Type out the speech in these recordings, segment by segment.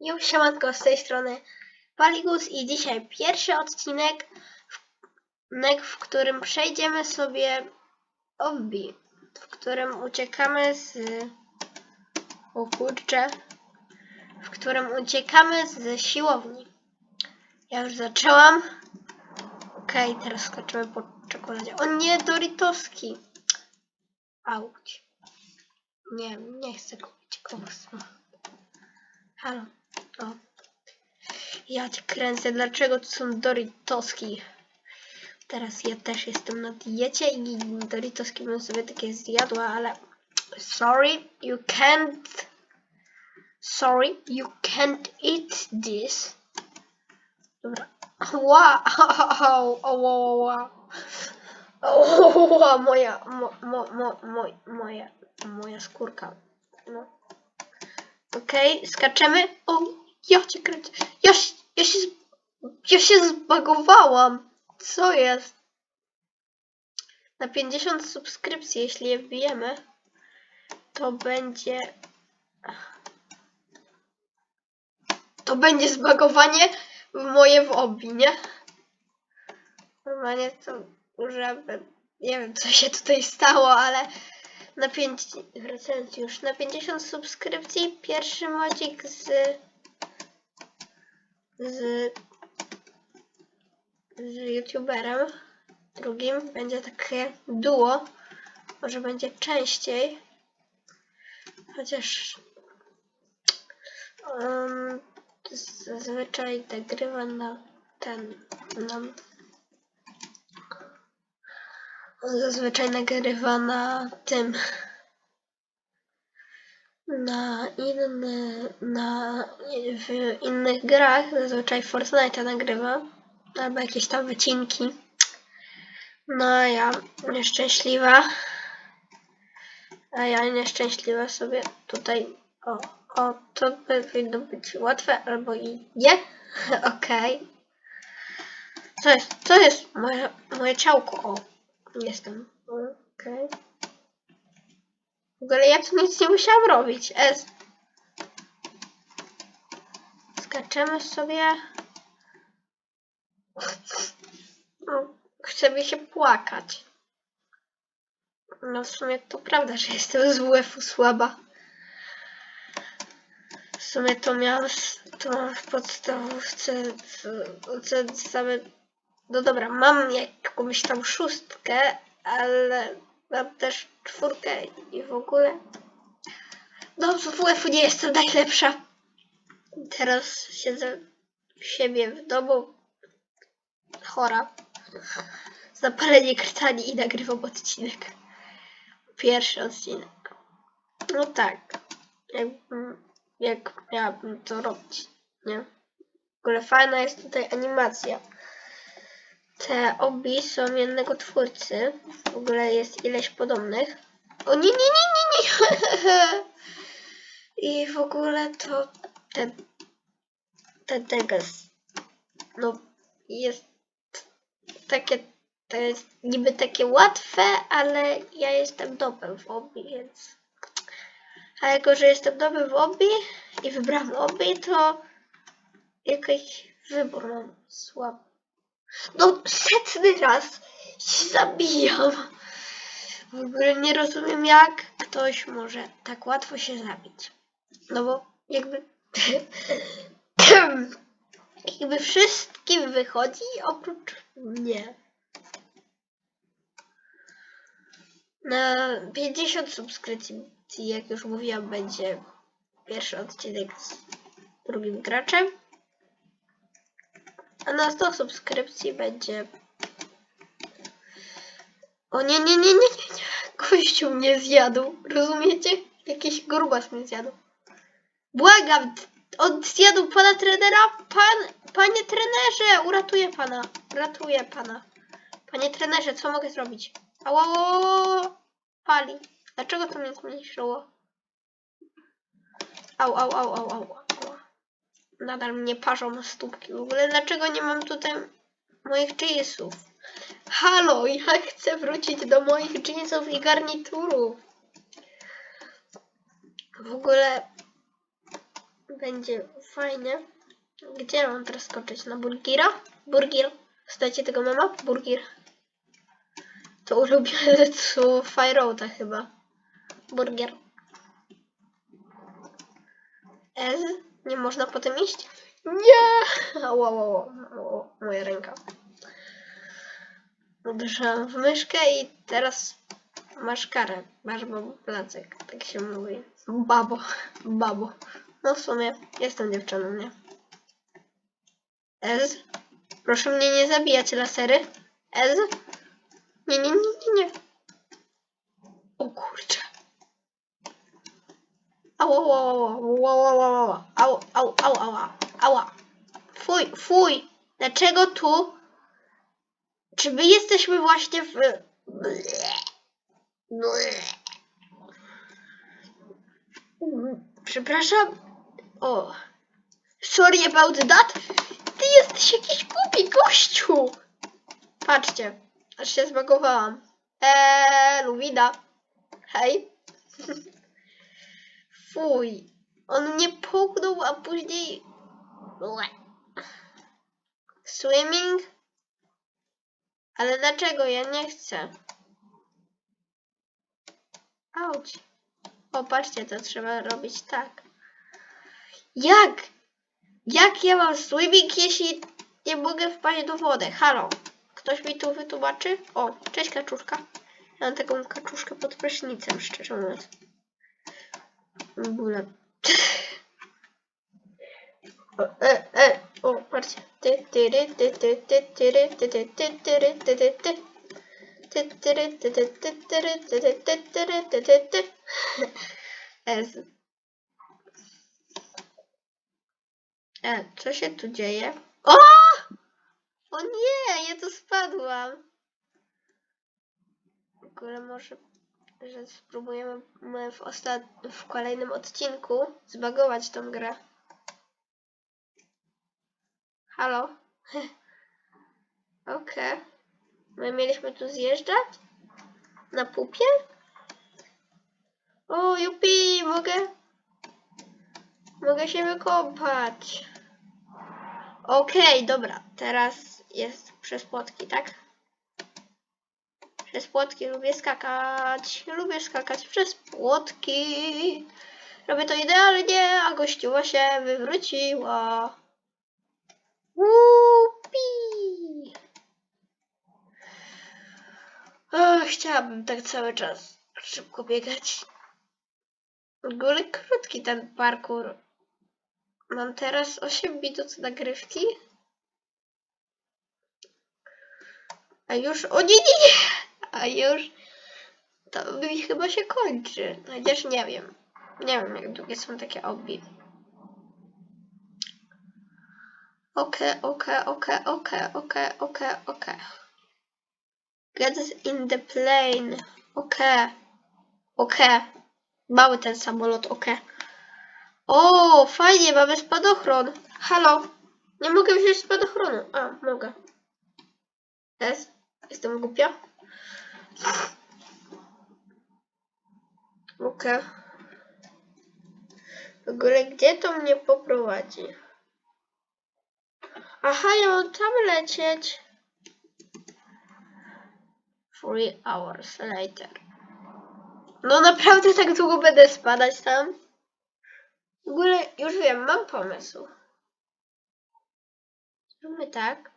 Jo, siemanko, z tej strony Paligus i dzisiaj pierwszy odcinek, w, w którym przejdziemy sobie obbi, w którym uciekamy z... O kurczę, w którym uciekamy z siłowni. Ja już zaczęłam. Okej, teraz skoczymy po czekoladzie. O nie, Doritoski! Auć. Nie, nie chcę kupić kowsa. Halo. O. Ja cię kręcę. Dlaczego to są Doritoski? Teraz ja też jestem na diecie i Doritoski bym sobie takie zjadła, ale sorry, you can't sorry, you can't eat this. Dobra. Wow, wow, wow, wow. Moja, mo, mo, mo, moj, moja, moja skórka. No. Okej, skaczemy. O, ja cię kręcę. Ja, się- ja się, ja się zbagowałam. Co jest? Na 50 subskrypcji, jeśli je wbijemy, to będzie... To będzie zbagowanie w moje w obi, nie? Normalnie to żeby... Nie wiem, co się tutaj stało, ale na 5... Wracając już, na 50 subskrypcji pierwszy modzik z... z... z youtuberem drugim będzie takie duo. Może będzie częściej. Chociaż... Um, zazwyczaj nagrywa na ten... na zazwyczaj nagrywa na tym. Na inny, na w innych grach, zazwyczaj Fortnite nagrywa, albo jakieś tam wycinki. No a ja nieszczęśliwa. A ja nieszczęśliwa sobie tutaj. O, o, to powinno być łatwe, albo i nie. Okej. To jest, to jest moje, moje ciałko. O, jestem. Okej. W ogóle ja tu nic nie musiałam robić. S. Skaczemy sobie. Chce mi się płakać. No w sumie to prawda, że jestem z WF-u słaba. W sumie to miałam to w podstawówce same... No dobra, mam jakąś tam szóstkę, ale mam też czwórkę i w ogóle. No z WF-u nie jestem najlepsza. Teraz siedzę u siebie w domu chora. Zapalenie krtani i nagrywam odcinek. Pierwszy odcinek. No tak. Jakbym, jak miałabym to robić, nie? W ogóle fajna jest tutaj animacja. Te obi są jednego twórcy. W ogóle jest ileś podobnych. O nie, nie, nie, nie, nie. I w ogóle to ten, ten Degas, no jest takie, to jest niby takie łatwe, ale ja jestem dobry w obi, więc a jako, że jestem dobry w obi i wybrałam obi, to jakiś wybór mam słaby. No setny raz się zabijam. W ogóle nie rozumiem, jak ktoś może tak łatwo się zabić. No bo jakby. jakby wszystkim wychodzi oprócz mnie. Na 50 subskrypcji, jak już mówiłam, będzie pierwszy odcinek z drugim graczem. A na 100 subskrypcji będzie. O nie, nie, nie, nie, nie, nie. Kościół mnie zjadł. Rozumiecie? Jakiś grubas mnie zjadł. Błagam, on zjadł pana trenera. Pan, panie trenerze, uratuję pana. Uratuję pana. Panie trenerze, co mogę zrobić? Ała. pali. Dlaczego to mnie zmniejszyło? Au, au, au, au, au. Nadal mnie parzą stópki. W ogóle dlaczego nie mam tutaj moich jeansów? Halo, ja chcę wrócić do moich jeansów i garniturów. W ogóle będzie fajnie. Gdzie mam teraz skoczyć? Na burgira? Burgir. Znacie tego mema? Burgir. To ulubione słowo Fireouta chyba. Burger. Ez? Nie można potem iść? Nie! Ała, ała, ała, moja ręka. Uderzyłam w myszkę i teraz masz karę. Masz babo placek, tak się mówi. Babo, babo. No w sumie jestem dziewczyną, nie? Ez? Proszę mnie nie zabijać, lasery. Ez? Nie, nie, nie, nie, nie. O kurczę. Ała, ała, ała, ała, ała, ała, ała, ała, ała, ała. Fuj, fuj. Dlaczego tu? Czy my jesteśmy właśnie w... Przepraszam. O. Sorry about that. Ty jesteś jakiś głupi gościu. Patrzcie. Aż się zbagowałam. Eee, Luwida. Hej. Fuj. On mnie połknął, a później... Ble. Swimming? Ale dlaczego? Ja nie chcę. Auć. O, patrzcie, to trzeba robić tak. Jak? Jak ja mam swimming, jeśli nie mogę wpaść do wody? Halo? Ktoś mi tu wytłumaczy? O, cześć kaczuszka. Ja mam taką kaczuszkę pod prysznicem, szczerze mówiąc. W ogóle. O, e, e, o, patrzcie. Ty, tyry, ty, ty, ty, tyry, ty, ty, ty, tyry, ty, ty, ty. Ty, tyry, ty, ty, ty, tyry, ty, ty, ty, tyry, ty, ty, ty. E, co się tu dzieje? O! O nie, ja tu spadłam. W ogóle może, że spróbujemy my w, ostat... w kolejnym odcinku zbagować tą grę. Halo? Okej. My mieliśmy tu zjeżdżać? Na pupie? O, jupi, mogę? Mogę się wykąpać. Okej, dobra. Teraz jest przez płotki, tak? Przez płotki lubię skakać. Lubię skakać przez płotki. Robię to idealnie, a gościuwa się wywróciła. Łupi! Chciałabym tak cały czas szybko biegać. W ogóle krótki ten parkour. Mam teraz 8 minut nagrywki. A już, o nie, nie, nie! A już to mi chyba się kończy. Chociaż nie wiem. Nie wiem, jak długie są takie obi. Okej, okej, okej, okej, okej, okej, okej. Get in the plane. Okej. Okej. Mały ten samolot, okej. O, fajnie, mamy spadochron. Halo. Nie mogę wziąć spadochronu. A, mogę. Jest? Jestem głupia? Okej. W ogóle gdzie to mnie poprowadzi? Aha, ja mam tam lecieć. Three hours later. No naprawdę tak długo będę spadać tam? W ogóle już wiem, mam pomysł. Zróbmy tak.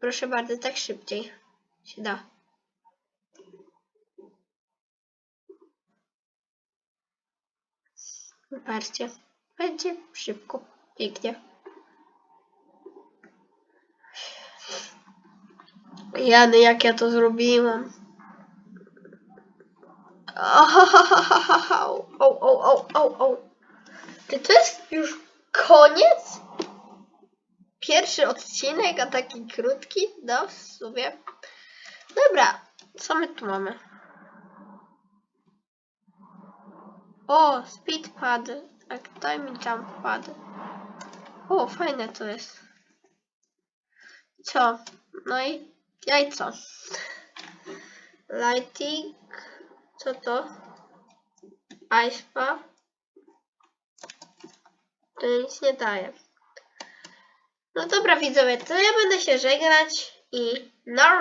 Proszę bardzo, tak szybciej się da. Patrzcie, będzie szybko, pięknie. Jany, jak ja to zrobiłam. Au, au, au, au, au. Czy to jest już koniec? Pierwszy odcinek, a taki krótki? No, w sumie. Dobra, co my tu mamy? O, speed pad. Tak, daj mi jump pad. O, fajne to jest. Co? No i jajco. Lighting. Co to? Icepa. to nic nie daje. No dobra widzowie, to ja będę się żegnać i na